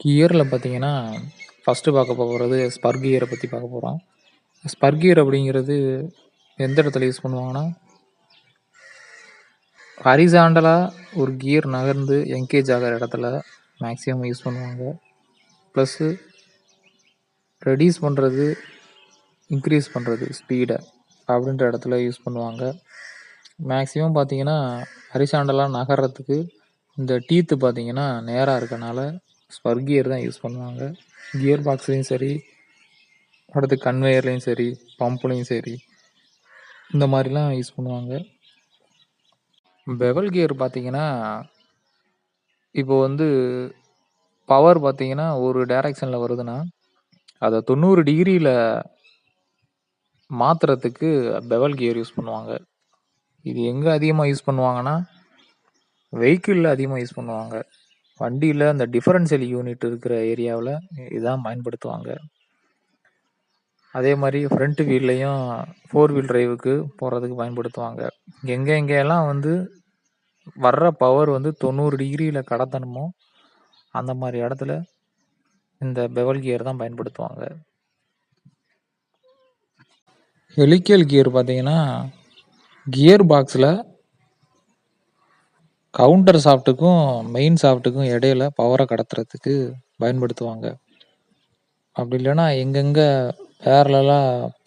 கியரில் பார்த்தீங்கன்னா, ஃபர்ஸ்ட்டு பார்க்க போகிறது ஸ்பர் கியர பற்றி பார்க்க போகிறோம் ஸ்பர் கியர் அப்படிங்கிறது எந்த இடத்துல யூஸ் பண்ணுவாங்கன்னா ஹரிசாண்டலாக ஒரு கியர் நகர்ந்து என்கேஜ் ஆகிற இடத்துல மேக்ஸிமம் யூஸ் பண்ணுவாங்க. ப்ளஸ்ஸு ரெடியூஸ் பண்ணுறது இன்க்ரீஸ் பண்ணுறது ஸ்பீடை அப்படின்ற இடத்துல யூஸ் பண்ணுவாங்க. மேக்ஸிமம் பார்த்தீங்கன்னா, ஹரிசாண்டலாக நகர்றதுக்கு இந்த டீத்து பார்த்தீங்கன்னா, நேராக இருக்கனால ஸ்பர் கியர் தான் யூஸ் பண்ணுவாங்க. கியர் பாக்ஸ்லேயும் சரி, அடுத்து கன்வேயர்லேயும் சரி, பம்ப்லயும் சரி, இந்த மாதிரிலாம் யூஸ் பண்ணுவாங்க. பெவல் கியர் பார்த்தீங்கன்னா, இப்போ வந்து பவர் பார்த்தீங்கன்னா, ஒரு டைரக்ஷனில் வருதுன்னா, அதை தொண்ணூறு டிகிரியில் மாத்துறதுக்கு பெவல் கியர் யூஸ் பண்ணுவாங்க. இது எங்கே அதிகமாக யூஸ் பண்ணுவாங்கன்னா, வெஹிக்கிளில் அதிகமாக யூஸ் பண்ணுவாங்க. வண்டியில் அந்த டிஃபரன்ஷியல் யூனிட் இருக்கிற ஏரியாவில் இதான் பயன்படுத்துவாங்க. அதே மாதிரி ஃப்ரண்ட் வீல்லையும் ஃபோர் வீல் டிரைவுக்கு போகிறதுக்கு பயன்படுத்துவாங்க. எங்கே எங்கெல்லாம் வந்து வர்ற பவர் வந்து தொண்ணூறு டிகிரியில் கடத்தணுமோ, அந்த மாதிரி இடத்துல இந்த பெவல் கியர் தான் பயன்படுத்துவாங்க. ஹெலிக்கல் கியர் பார்த்தீங்கன்னா, கியர் பாக்ஸில் கவுண்டர் ஷாஃப்ட்டுக்கும், மெயின் ஷாஃப்ட்டுக்கும் இடையில பவர கடத்துறதுக்கு பயன்படுத்துவாங்க. அப்படி இல்லன்னா, எங்கெங்க பேரலலா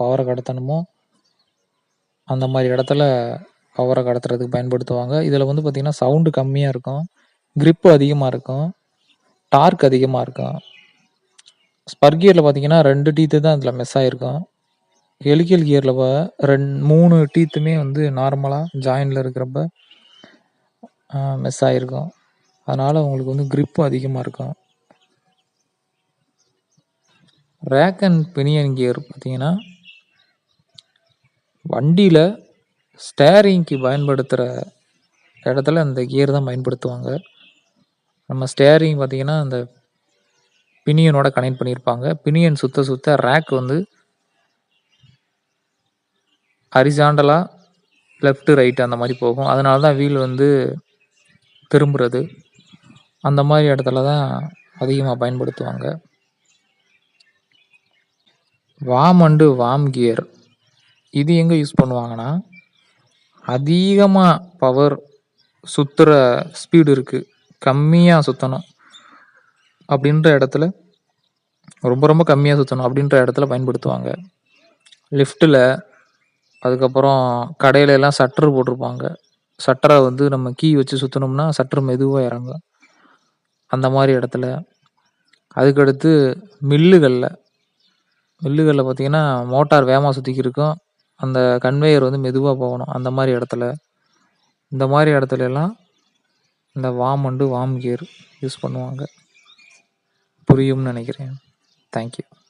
பவர கடத்தணுமோ, அந்த மாரி இடத்துல பவர கடத்துறதுக்கு பயன்படுத்துவாங்க. இதில் வந்து பார்த்திங்கன்னா சவுண்டு கம்மியா இருக்கும். கிரிப் அதிகமா இருக்கும். டார்க் அதிகமா இருக்கும். ஸ்பர் கியர்ல பார்த்தீங்கன்னா, 2 டீத்து தான் இதில மிஸ் ஆயிருக்கும். ஹெலிகல் கியர்ல ப ரெண் 3 டீத்துமே வந்து நார்மலா ஜாயின்ல இருக்கிறப்ப மெஸ் ஆகிருக்கும் அதனால் உங்களுக்கு வந்து க்ரிப்பும் அதிகமாக இருக்கும். ரேக் அண்ட் பினியன் கியர் பார்த்தீங்கன்னா வண்டியில் ஸ்டேரிங்க்கு பயன்படுத்துகிற இடத்துல அந்த கியர் தான் பயன்படுத்துவாங்க. நம்ம ஸ்டேரிங் பார்த்திங்கன்னா அந்த பினியனோட கனெக்ட் பண்ணியிருப்பாங்க. பினியன் சுத்த சுத்த ரேக் வந்து ஹரிசாண்டலாக லெஃப்ட்டு ரைட் அந்த மாதிரி போகும். அதனால தான் வீல் வந்து திரும்புறது. அந்த மாதிரி இடத்துல தான் அதிகமாக பயன்படுத்துவாங்க. Worm and worm gear. இது எங்கே யூஸ் பண்ணுவாங்கன்னா, அதிகமாக பவர் சுத்துற ஸ்பீடு இருக்குது கம்மியாக சுற்றணும் அப்படின்ற இடத்துல ரொம்ப ரொம்ப கம்மியாக சுற்றணும் அப்படின்ற இடத்துல பயன்படுத்துவாங்க. லிஃப்ட்டில் அதுக்கப்புறம் கடையில எல்லாம் ஷட்டர் போட்டிருப்பாங்க. சட்டரை வந்து நம்ம கீ வச்சு சுற்றினோம்னா சட்டர் மெதுவாக இறங்கும். அந்த மாதிரி இடத்துல. அதுக்கடுத்து மில்லுகளில் மில்லுகளில் பார்த்தீங்கன்னா, மோட்டார் வேகமாக சுத்திக்கிட்டு இருக்கும். அந்த கன்வேயர் வந்து மெதுவாக போகணும். அந்த மாதிரி இடத்துல. இந்த மாரி இடத்துலலாம் இந்த worm and worm gear use பண்ணுவாங்க. புரியும்னு நினைக்கிறேன். Thank you.